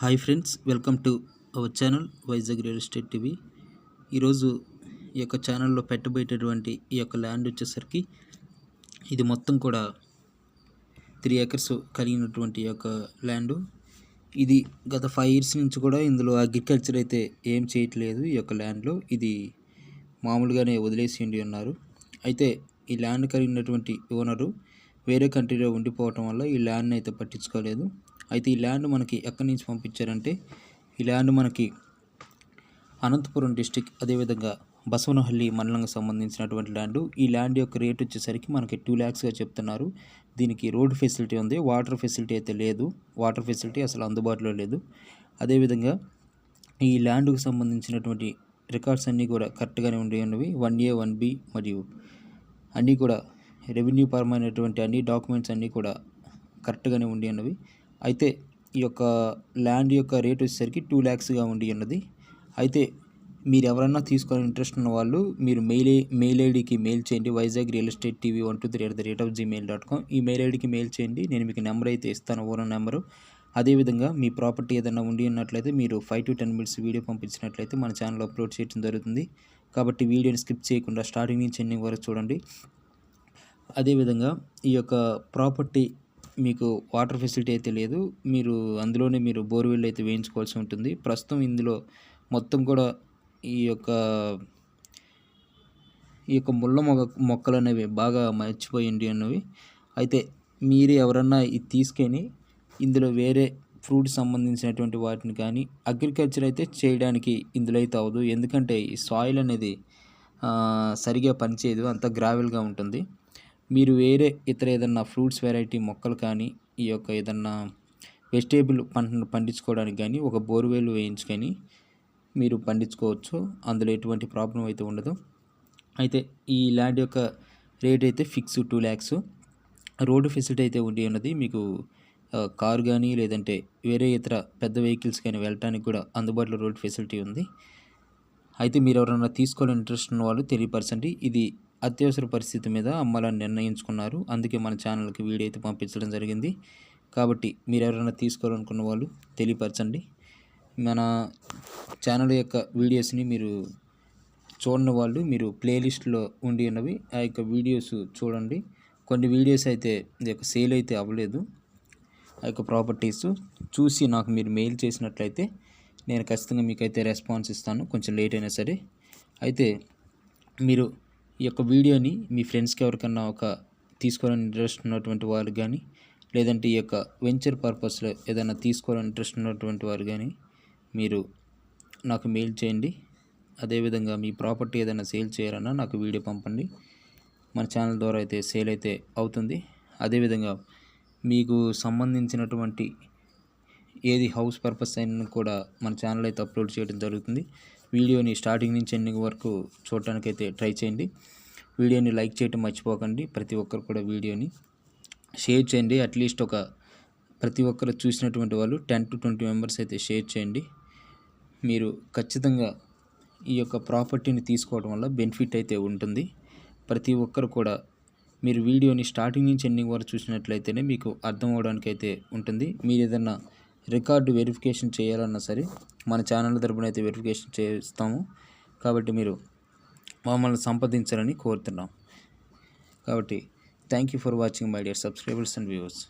Hi friends welcome to our channel Vizag real estate TV. ఈరోజు ఈ యొక్క ఛానల్లో పెట్టబోయేటటువంటి ఈ యొక్క ల్యాండ్ వచ్చేసరికి ఇది మొత్తం కూడా త్రీ ఏకర్స్ కలిగినటువంటి ఈ యొక్క ల్యాండ్. ఇది గత ఫైవ్ ఇయర్స్ నుంచి కూడా ఇందులో అగ్రికల్చర్ అయితే ఏం చేయట్లేదు ఈ యొక్క ల్యాండ్లో. ఇది మామూలుగానే వదిలేసి ఉండి ఉన్నారు. అయితే ఈ ల్యాండ్ కలిగినటువంటి ఓనరు వేరే కంట్రీలో ఉండిపోవటం వల్ల ఈ ల్యాండ్ని అయితే పట్టించుకోలేదు. అయితే ఈ ల్యాండ్ మనకి ఎక్కడి నుంచి పంపించారంటే ఈ ల్యాండ్ మనకి అనంతపురం డిస్టిక్ అదేవిధంగా బసవనహల్లి మండలంకి సంబంధించినటువంటి ల్యాండ్. ఈ ల్యాండ్ యొక్క రేట్ వచ్చేసరికి మనకి టూ ల్యాక్స్గా చెప్తున్నారు. దీనికి రోడ్ ఫెసిలిటీ ఉంది వాటర్ ఫెసిలిటీ అయితే లేదు. వాటర్ ఫెసిలిటీ అసలు అందుబాటులో లేదు. అదేవిధంగా ఈ ల్యాండ్కు సంబంధించినటువంటి రికార్డ్స్ అన్నీ కూడా కరెక్ట్గానే ఉండేవి. ఉన్నవి వన్ ఏ వన్ బి మరియు అన్నీ కూడా రెవెన్యూ పరమైనటువంటి అన్ని డాక్యుమెంట్స్ అన్నీ కూడా కరెక్ట్గానే ఉండి ఉన్నవి అయితే ఈ యొక్క ల్యాండ్ యొక్క రేట్ వచ్చేసరికి టూ ల్యాక్స్గా ఉండి ఉన్నది. అయితే మీరు ఎవరన్నా తీసుకోవాలని ఇంట్రెస్ట్ ఉన్న వాళ్ళు మీరు మెయిల్ మెయిల్ ఐడికి మెయిల్ చేయండి. Vizag real estate TV one two three at the rate of Gmail dot com. ఈ మెయిల్ ఐడికి మెయిల్ చేయండి. నేను మీకు నెంబర్ అయితే ఇస్తాను ఓనర్ నెంబరు. అదేవిధంగా మీ ప్రాపర్టీ ఏదైనా ఉండి ఉన్నట్లయితే మీరు five to ten minutes video పంపించినట్లయితే మన ఛానల్ అప్లోడ్ చేయడం జరుగుతుంది. కాబట్టి వీడియోని స్కిప్ చేయకుండా స్టార్టింగ్ నుంచి ఎండింగ్ వరకు చూడండి. అదేవిధంగా ఈ యొక్క ప్రాపర్టీ మీకు వాటర్ ఫెసిలిటీ అయితే లేదు. మీరు అందులోనే మీరు బోర్వెల్ అయితే వేయించుకోవాల్సి ఉంటుంది. ప్రస్తుతం ఇందులో మొత్తం కూడా ఈ యొక్క ఈ యొక్క ముళ్ళ మొగ మొక్కలు అనేవి బాగా మర్చిపోయింది అన్నవి అయితే మీరు ఎవరన్నా ఇది తీసుకొని ఇందులో వేరే ఫ్రూట్ సంబంధించినటువంటి వాటిని కానీ అగ్రికల్చర్ అయితే చేయడానికి ఇందులో అయితే అవ్వదు. ఎందుకంటే ఈ సాయిల్ అనేది సరిగా పనిచేయదు. అంత గ్రావెల్గా ఉంటుంది. మీరు వేరే ఇతర ఏదన్నా ఫ్రూట్స్ వెరైటీ మొక్కలు కానీ ఈ యొక్క ఏదన్నా వెజిటేబుల్ పంటను పండించుకోవడానికి కానీ ఒక బోర్వెల్ వేయించుకొని మీరు పండించుకోవచ్చు. అందులో ఎటువంటి ప్రాబ్లం అయితే ఉండదు. అయితే ఈ ల్యాండ్ యొక్క రేట్ అయితే fix two lakhs. Road facility అయితే ఉండి ఉన్నది. మీకు కారు కానీ లేదంటే వేరే ఇతర పెద్ద వెహికల్స్ కానీ వెళ్ళడానికి కూడా అందుబాటులో రోడ్ ఫెసిలిటీ ఉంది. అయితే మీరు ఎవరైనా తీసుకోవాలని ఇంట్రెస్ట్ ఉన్న వాళ్ళు తెలియపరచండి. ఇది అత్యవసర పరిస్థితి మీద అమ్మాలని నిర్ణయించుకున్నారు. అందుకే మన ఛానల్కి వీడియో అయితే పంపించడం జరిగింది. కాబట్టి మీరు ఎవరైనా తీసుకోవాలనుకున్న వాళ్ళు తెలియపరచండి. మన ఛానల్ యొక్క వీడియోస్ని మీరు చూడని వాళ్ళు మీరు ప్లేలిస్ట్లో ఉండి ఉన్నవి ఆ యొక్క వీడియోస్ చూడండి. కొన్ని వీడియోస్ అయితే ఈ యొక్క సేల్ అయితే అవ్వలేదు. ఆ యొక్క ప్రాపర్టీస్ చూసి నాకు మీరు మెయిల్ చేసినట్లయితే నేను ఖచ్చితంగా మీకైతే రెస్పాన్స్ ఇస్తాను. కొంచెం లేట్ అయినా సరే. అయితే మీరు ఈ యొక్క వీడియోని మీ ఫ్రెండ్స్కి ఎవరికన్నా ఒక తీసుకోవాలని ఇంట్రెస్ట్ ఉన్నటువంటి వారు కానీ లేదంటే ఈ యొక్క వెంచర్ పర్పస్లో ఏదైనా తీసుకోవాలని ఇంట్రెస్ట్ ఉన్నటువంటి వారు కానీ మీరు నాకు మెయిల్ చేయండి. అదేవిధంగా మీ ప్రాపర్టీ ఏదైనా సేల్ చేయాలన్నా నాకు వీడియో పంపండి. మన ఛానల్ ద్వారా అయితే సేల్ అయితే అవుతుంది. అదేవిధంగా మీకు సంబంధించినటువంటి ఏది హౌస్ పర్పస్ అయినా కూడా మన ఛానల్ అయితే అప్లోడ్ చేయడం జరుగుతుంది. వీడియోని స్టార్టింగ్ నుంచి ఎండింగ్ వరకు చూడటానికైతే ట్రై చేయండి. వీడియోని లైక్ చేయడం మర్చిపోకండి. ప్రతి ఒక్కరు కూడా వీడియోని షేర్ చేయండి. అట్లీస్ట్ ఒక ప్రతి ఒక్కరు చూసినటువంటి వాళ్ళు టెన్ టు ట్వంటీ మెంబర్స్ అయితే షేర్ చేయండి. మీరు ఖచ్చితంగా ఈ యొక్క ప్రాపర్టీని తీసుకోవడం వల్ల బెనిఫిట్ అయితే ఉంటుంది. ప్రతి ఒక్కరు కూడా మీరు వీడియోని స్టార్టింగ్ నుంచి ఎండింగ్ వరకు చూసినట్లయితేనే మీకు అర్థం అవడానికి అయితే ఉంటుంది. మీరు ఏదన్నా రికార్డు వెరిఫికేషన్ చేయాలన్నా సరే మన ఛానల్ తరపున అయితే వెరిఫికేషన్ చేస్తాము. కాబట్టి మీరు మమ్మల్ని సంప్రదించాలని కోరుతున్నాం. కాబట్టి thank you for watching my dear subscribers and viewers.